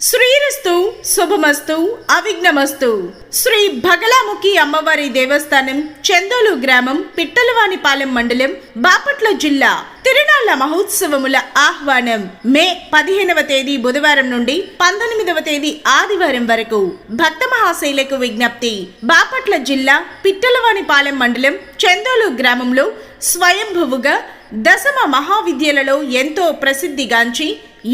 శ్రీరస్తు శుభమస్తు అవిఘ్నమస్తు. శ్రీ భగలాముఖి అమ్మవారి దేవస్థానం చందోలు గ్రామం పిట్టలవానిపాలెం మండలం బాపట్ల జిల్లా. తిరునాళ్ళ మహోత్సవముల ఆహ్వానం మే పదిహేనవ తేదీ బుధవారం నుండి పంతొమ్మిదవ తేదీ ఆదివారం వరకు. భక్త మహాశైలకు విజ్ఞప్తి బాపట్ల జిల్లా పిట్టలవానిపాలెం మండలం చందోలు గ్రామంలో స్వయంభువుగా దశమ మహావిద్యలలో ఎంతో ప్రసిద్ధిగాంచి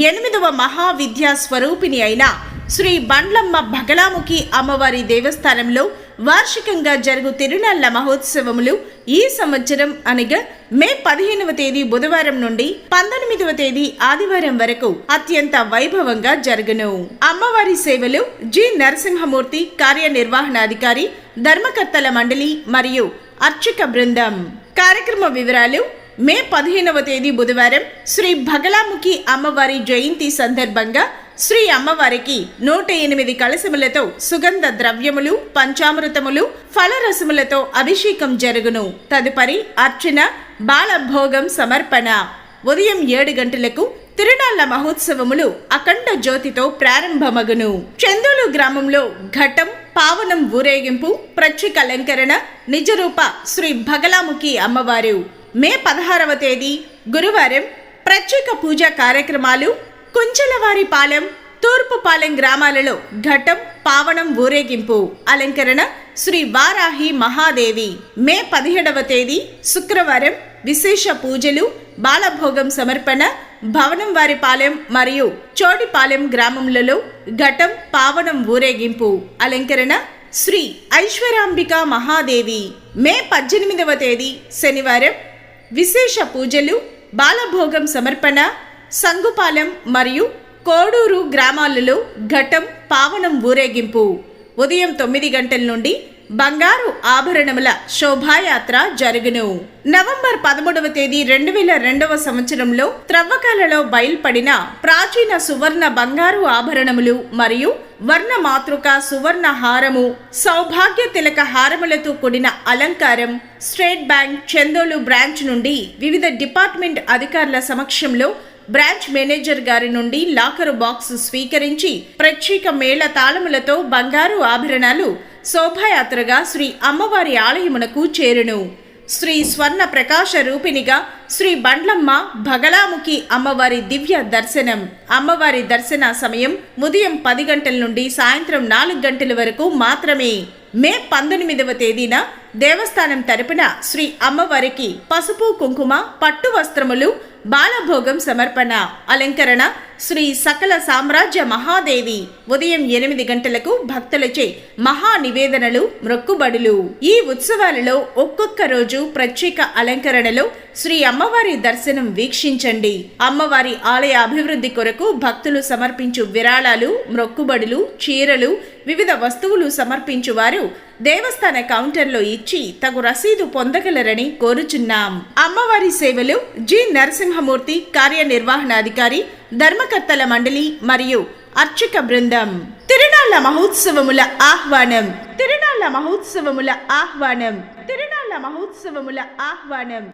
ఎనిమిదవ మహావిద్యా స్వరూపిణి అయిన శ్రీ బండ్లమ్మ భగలాముఖి అమ్మవారి దేవస్థానంలో వార్షికంగా జరుగు తిరునాళ్ళ మహోత్సవములు ఈ సంవత్సరం అనగా మే పదిహేనవ తేదీ బుధవారం నుండి పంతొమ్మిదవ తేదీ ఆదివారం వరకు అత్యంత వైభవంగా జరగను. అమ్మవారి సేవలు జి. నరసింహమూర్తి కార్యనిర్వహణాధికారి ధర్మకర్తల మండలి మరియు అర్చక బృందం. కార్యక్రమ వివరాలు మే పదిహేనవ తేదీ బుధవారం శ్రీ భగలాముఖి అమ్మవారి జయంతి సందర్భంగా శ్రీ అమ్మవారికి నూట ఎనిమిది కలశములతో సుగంధ ద్రవ్యములు పంచామృతములు ఫలరసములతో అభిషేకం జరుగును. తదుపరి అర్చన బాలభోగం సమర్పణ. ఉదయం ఏడు గంటలకు తిరునాళ్ళ మహోత్సవములు అఖండ జ్యోతితో ప్రారంభమగును. చందోలు గ్రామంలో ఘటం పావనం ఊరేగింపు ప్రత్యేక అలంకరణ నిజరూప శ్రీ భగలాముఖి అమ్మవారు. మే పదహారవ తేదీ గురువారం ప్రత్యేక పూజా కార్యక్రమాలు కుంచలవారిపాలెం తూర్పుపాలెం గ్రామాలలో ఘటం పావనం ఊరేగింపు. అలంకరణ శ్రీ వారాహి మహాదేవి. మే పదిహేడవ తేదీ శుక్రవారం విశేష పూజలు బాలభోగం సమర్పణ భవనం వారిపాలెం మరియు చోటిపాలెం గ్రామములలో ఘటం పావనం ఊరేగింపు. అలంకరణ శ్రీ ఐశ్వరాంబిక మహాదేవి. మే పద్దెనిమిదవ తేదీ శనివారం విశేష పూజలు బాలభోగం సమర్పణ సంగుపాలెం మరియు కోడూరు గ్రామాలలో ఘటం పావనం ఊరేగింపు. ఉదయం తొమ్మిది గంటల నుండి బంగారు ఆభరణముల శోభాయాత్ర జరుగును. నవంబర్ పదమూడవ తేదీ రెండు వేల రెండవ సంవత్సరంలో త్రవ్వకాలలో బయల్పడిన ప్రాచీన సువర్ణ బంగారు ఆభరణములు మరియు వర్ణ మాతృక సువర్ణ హారము సౌభాగ్య తిలక హారములతో కూడిన అలంకారం స్టేట్ బ్యాంక్ చందోలు బ్రాంచ్ నుండి వివిధ డిపార్ట్మెంట్ అధికారుల సమక్షంలో బ్రాంచ్ మేనేజర్ గారి నుండి లాకరు బాక్స్ స్వీకరించి ప్రత్యేక మేళ తాళములతో బంగారు ఆభరణాలు శోభాయాత్రగా శ్రీ అమ్మవారి ఆలయమునకు చేరును. శ్రీ స్వర్ణ ప్రకాశ రూపిణిగా శ్రీ బండ్లమ్మ భగలాముఖి అమ్మవారి దివ్య దర్శనం. అమ్మవారి దర్శన సమయం ఉదయం పది గంటల నుండి సాయంత్రం నాలుగు గంటల వరకు మాత్రమే. మే పంతొమ్మిదవ తేదీన దేవస్థానం తరపున శ్రీ అమ్మవారికి పసుపు కుంకుమ పట్టు వస్త్రములు బాలభోగం సమర్పణ అలంకరణ శ్రీ సకల సామ్రాజ్య మహాదేవి ఉదయం ఎనిమిది గంటలకు భక్తులచే మహా నివేదనలు మ్రొక్కుబడులు ఈ ఉత్సవాలలో ఒక్కొక్క రోజు ప్రత్యేక అలంకరణలో శ్రీ అమ్మవారి దర్శనం వీక్షించండి. అమ్మవారి ఆలయ అభివృద్ధి కొరకు భక్తులు సమర్పించు విరాళాలు మ్రొక్కుబడులు చీరలు వివిధ వస్తువులు సమర్పించు వారు దేవస్థాన కౌంటర్లో ఇచ్చి తగు రసీదు పొందగలరని కోరుచున్నాం. అమ్మవారి సేవలు జి నరసింహ నరసింహమూర్తి కార్యనిర్వహణాధికారి ధర్మకర్తల మండలి మరియు అర్చక బృందం. తిరునాళ్ళ మహోత్సవముల ఆహ్వానం. తిరునాళ్ళ మహోత్సవముల ఆహ్వానం. తిరునాళ్ళ మహోత్సవముల ఆహ్వానం.